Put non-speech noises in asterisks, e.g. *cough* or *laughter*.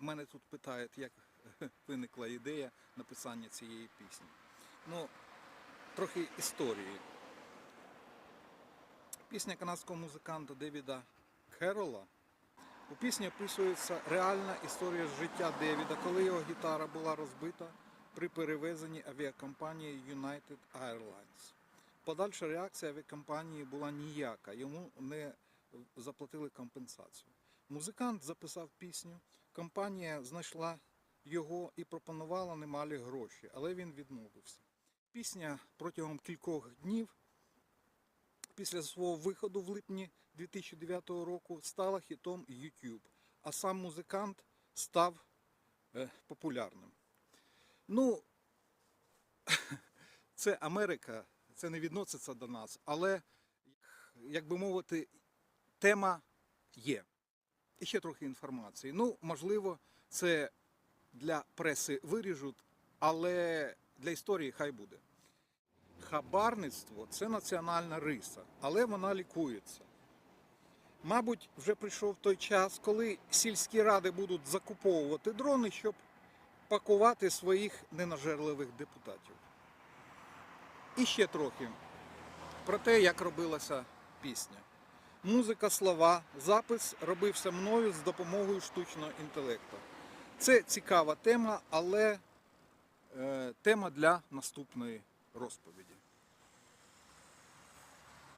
в мене тут питають, як *laughs* виникла ідея написання цієї пісні. Ну, трохи історії. Пісня канадського музиканта Девіда Керола. У пісні описується реальна історія життя Девіда, коли його гітара була розбита при перевезенні авіакомпанії United Airlines. Подальша реакція авіакомпанії була ніяка, йому не заплатили компенсацію. Музикант записав пісню, компанія знайшла його і пропонувала немалі гроші, але він відмовився. Пісня протягом кількох днів після свого виходу в липні 2009 року стала хітом YouTube, а сам музикант став е, популярним. Ну, *laughs* це Америка, це не відноситься до нас, але, як би мовити, тема є. І ще трохи інформації. Ну, можливо, це для преси виріжуть, але для історії хай буде. Хабарництво це національна риса, але вона лікується. Мабуть, вже прийшов той час, коли сільські ради будуть закуповувати дрони, щоб пакувати своїх ненажерливих депутатів. І ще трохи про те, як робилася пісня. Музика, слова, запис робився мною з допомогою штучного інтелекту. Це цікава тема, але е, тема для наступної розповіді.